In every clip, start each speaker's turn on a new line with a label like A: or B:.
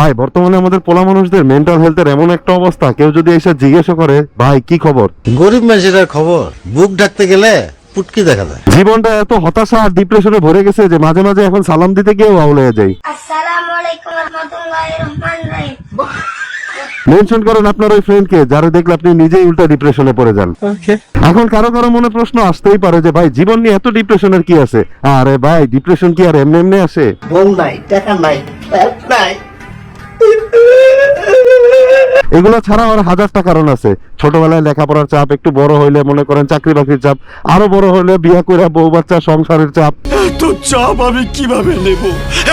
A: ভাই বর্তমানে আমাদের পোলা মানুষদের মেন্টাল হেলথের এমন একটা অবস্থা কেউ যদি এসে জিজ্ঞাসা করে ভাই কি খবর?
B: গরিব মানুষের খবর বুক ডাকতে গেলে পুটকি দেখা যায়।
A: জীবনটা এত হতাশা আর ডিপ্রেশনে ভরে গেছে যে মাঝে মাঝে এখন সালাম দিতে গিয়েও আউল হয়ে যাই।
C: আসসালামু আলাইকুম রহমতুল্লাহ রহমান রহিম।
A: মেনশন করেন আপনার ওই ফ্রেন্ডকে যারা দেখলে আপনি নিজেই উল্টা ডিপ্রেশনে পড়ে যান। এখন কারও কারও মনে প্রশ্ন আসতেই পারে যে ভাই জীবন নিয়ে এত ডিপ্রেশনের কি আছে? আরে ভাই ডিপ্রেশন কি আর এমনি এমনি আসে?
B: নাই টাকা নাই হেল্প নাই।
A: এগুলো ছাড়া আর হাজারটা কারণ আছে। ছোটবেলায় লেখাপড়ার চাপ একটু বড় হইলে মনে করেন চাকরি বাকরির চাপ আরও বড় হইলে বিয়ে করে বউ বাচ্চা সংসারের চাপ।
D: এত চাপ আমি কীভাবে নেব?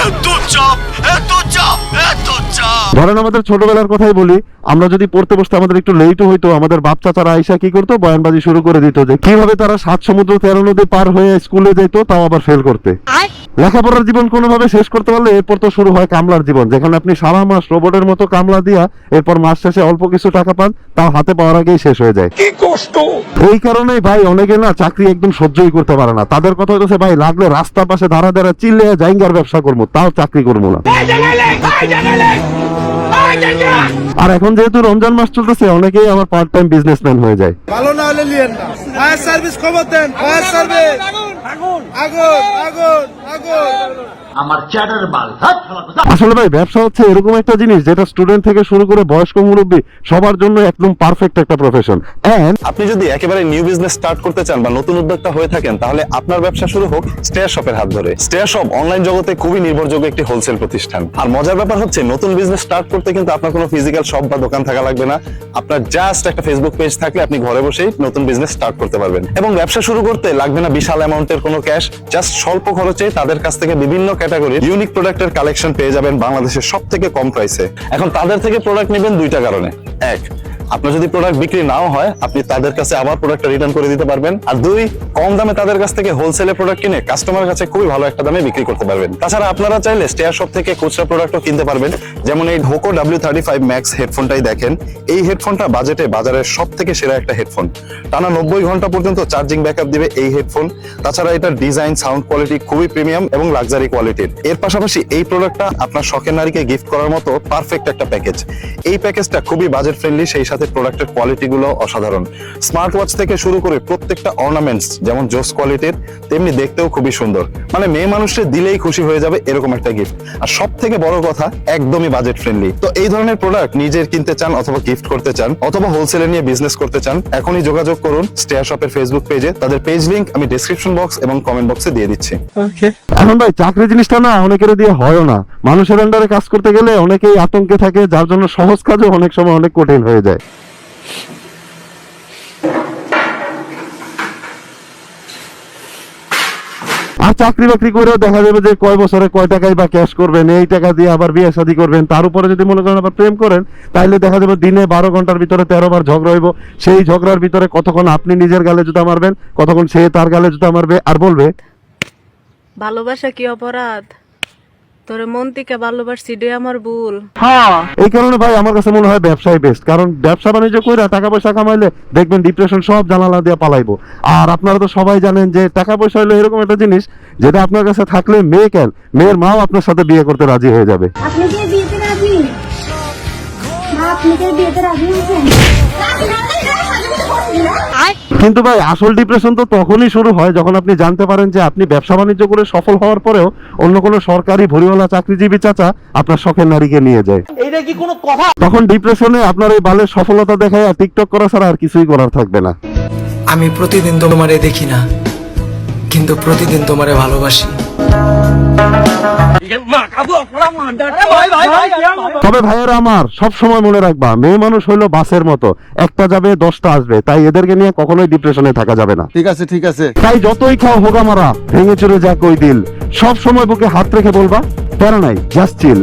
D: এত চাপ এত চাপ এত চাপ।
A: ধরেন আমাদের ছোটবেলার কথাই বলি আমরা যদি পড়তে বসতে আমাদের একটু লেটও হইতো আমাদের বাপ চাচারা আইসা কি করতো? বয়ানবাজি শুরু করে দিত যে কীভাবে তারা সাত সমুদ্র তেরো নদী পার হয়ে স্কুলে যেত তাও আবার ফেল করতে। লেখাপড়ার জীবন কোনোভাবে শেষ করতে পারলে এরপর তো শুরু হয় কামলার জীবন। যেখানে আপনি সারা মাস রোবটের মতো কামলা দিয়া এরপর মাস শেষে অল্প কিছু টাকা পান তাও হাতে পাওয়ার আগেই শেষ হয়ে যায়।
D: কি কষ্ট!
A: এই কারণে ভাই অনেকে না চাকরি একদম সহ্যই করতে পারে না। তাদের কথা হচ্ছে ভাই লাগলে রাস্তার পাশে ধারা ধারা চিল্লে জাইঙ্গার ব্যবসা করব তাও চাকরি করব না। আর এখন যেহেতু রমজান মাস চলতেছে অনেকেই আমার পার্ট টাইম বিজনেসম্যান হয়ে যায়।
E: ভালো না হলে লিয়েন না। ফায়ার সার্ভিস খবর দেন ফায়ার সার্ভিস। আগুন আগুন আগুন। আগুন
A: আসলে ভাই ব্যবসা হচ্ছে এরকম একটা জিনিস যেটা স্টুডেন্ট থেকে শুরু করে বয়স্ক মুরব্বী সবার জন্য একদম পারফেক্ট একটা প্রফেশন এন্ড
F: আপনি যদি একেবারে নিউ বিজনেস স্টার্ট করতে চান বা নতুন উদ্যোক্তা হয়ে থাকেন তাহলে আপনার ব্যবসা শুরু হোক স্টেয়ার শপের হাত ধরে। স্টেয়ার শপ অনলাইন জগতে খুবই নির্ভরযোগ্য একটি হোলসেল প্রতিষ্ঠান। আর মজার ব্যাপার হচ্ছে নতুন বিজনেস স্টার্ট করতে কিন্তু আপনার কোনো ফিজিক্যাল শপ বা দোকান থাকা লাগবে না। আপনার জাস্ট একটা ফেসবুক পেজ থাকলে আপনি ঘরে বসেই নতুন বিজনেস স্টার্ট করতে পারবেন। এবং ব্যবসা শুরু করতে লাগবে না বিশাল অ্যামাউন্টের কোনো ক্যাশ জাস্ট স্বল্প খরচে তাদের কাছ থেকে বিভিন্ন ক্যাটাগরির ইউনিক প্রোডাক্টের কালেকশন পেয়ে যাবেন বাংলাদেশের সব থেকে কম প্রাইসে এখন তাদের থেকে প্রোডাক্ট নেবেন দুইটা কারণে। এক আপনার যদি প্রোডাক্ট বিক্রি নাও হয়, আপনি তাদের কাছে আবার প্রোডাক্টটা রিটার্ন করে দিতে পারবেন। আর দুই, কম দামে তাদের কাছ থেকে হোলসেলে প্রোডাক্ট কিনে কাস্টমারের কাছে খুবই ভালো একটা দামে বিক্রি করতে পারবেন। তাছাড়া আপনারা চাইলে স্টেয়ার শপ থেকে খুচরা প্রোডাক্টও কিনতে পারবেন। যেমন এই Hoco W thirty five max হেডফোনটাই দেখেন। এই হেডফোনটা বাজেটে বাজারের সব থেকে সেরা একটা হেডফোন টানা নব্বই ঘণ্টা পর্যন্ত চার্জিং ব্যাকআপ দিবে এই হেডফোন তাছাড়া এটার ডিজাইন সাউন্ড কোয়ালিটি খুবই প্রিমিয়াম এবং লাক্সারি কোয়ালিটির এর পাশাপাশি এই প্রোডাক্টটা আপনার শখের নারীকে গিফট করার মতো পারফেক্ট একটা প্যাকেজ এই প্যাকেজটা খুবই বাজেট ফ্রেন্ডলি সেই সাথে প্রোডাক্টের কোয়ালিটি গুলো অসাধারণ। স্মার্ট ওয়াচ থেকে শুরু করে প্রত্যেকটা অর্নামেন্টস, যেমন জোস কোয়ালিটির, তেমনি দেখতেও খুবই সুন্দর। মানে মেয়ে মানুষের দিলেই খুশি হয়ে যাবে এরকম একটা গিফট আর সব থেকে বড় কথা, একদমই বাজেট ফ্রেন্ডলি তো এই ধরনের প্রোডাক্ট নিজের কিনতে চান অথবা গিফট করতে চান, অথবা হোলসেলে নিয়ে বিজনেস করতে চান, এখনই যোগাযোগ করুন স্টেয়ার শপের ফেসবুক পেজে তাদের পেজ লিংক আমি ডিসক্রিপশন বক্স এবং কমেন্ট বক্সে দিয়ে দিচ্ছি।
A: এখন ভাই, চাকরি জিনিসটা না অনেকের দিয়ে হয়ও না। মানুষের আন্ডারে কাজ করতে গেলে অনেকেই আতঙ্কে থাকে, যার জন্য সহজ কাজও অনেক সময় অনেক কঠিন হয়ে যায়। আর চাকরি বাকরি করেও দেখা যাবে যে কয় বছরে কয় টাকায় বা ক্যাশ করবেন, এই টাকা দিয়ে আবার বিয়ে শাদী করবেন। তার উপরে যদি মনে করেন আবার প্রেম করেন তাহলে দেখা যাবে দিনে বারো ঘণ্টার ভিতরে তেরো বার ঝগড়া হইব। সেই ঝগড়ার ভিতরে কতক্ষণ আপনি নিজের গালে জুতা মারবেন, কতক্ষণ সে তার গালে জুতা মারবে আর বলবে?
G: ভালোবাসা কি অপরাধ? তোরে মন থেকে ভালোবাসছি ডে আমার ভুল। হ্যাঁ।
A: এই কারণে ভাই আমার কাছে মনে হয় ব্যবসায় বেস্ট কারণ ব্যবসা বাণিজ্য কইরা টাকা পয়সা কামাইলে দেখবেন ডিপ্রেশন সব জানালা দিয়ে পালাইবো। আর আপনারা তো সবাই জানেন যে টাকা পয়সা হলো এরকম একটা জিনিস যেটা আপনার কাছে থাকলে মেয়ে কেন? মেয়ের মাও আপনার সাথে বিয়ে করতে রাজি হয়ে যাবে।
C: আপনি কি বিয়েতে রাজি? মা আপনি কি বিয়েতে রাজি হয়েছেন?
A: কিন্তু ভাই আসল ডিপ্রেশন তো তখনই শুরু হয় যখন আপনি জানতে পারেন যে আপনি ব্যবসা বাণিজ্য করে সফল হওয়ার পরেও অন্য কোনো সরকারি ভরিওয়ালা চাকরিজীবী চাচা আপনার শখের নারীকে নিয়ে যায়।
E: এইটা কি কোনো কথা?
A: তখন ডিপ্রেশনে আপনার এই বালের সফলতা দেখায় আর টিকটক করা ছাড়া আর কিছুই করার থাকবে না।
H: আমি প্রতিদিন তোমারে দেখি না কিন্তু প্রতিদিন তোমারে ভালোবাসি।
A: তবে ভাইয়েরা আমার সব সময় মনে রাখবা মেয়ে মানুষ হইল বাসের মতো। একটা যাবে দশটা আসবে। তাই এদেরকে নিয়ে কখনোই ডিপ্রেশনে থাকা যাবে না।
E: ঠিক আছে ঠিক আছে।
A: তাই যতই খাও হোগা মারা ভেঙে চুরে যাক ওই দিল। সব সময় বুকে হাত রেখে বলবা প্যারা নাই জাস্ট চিল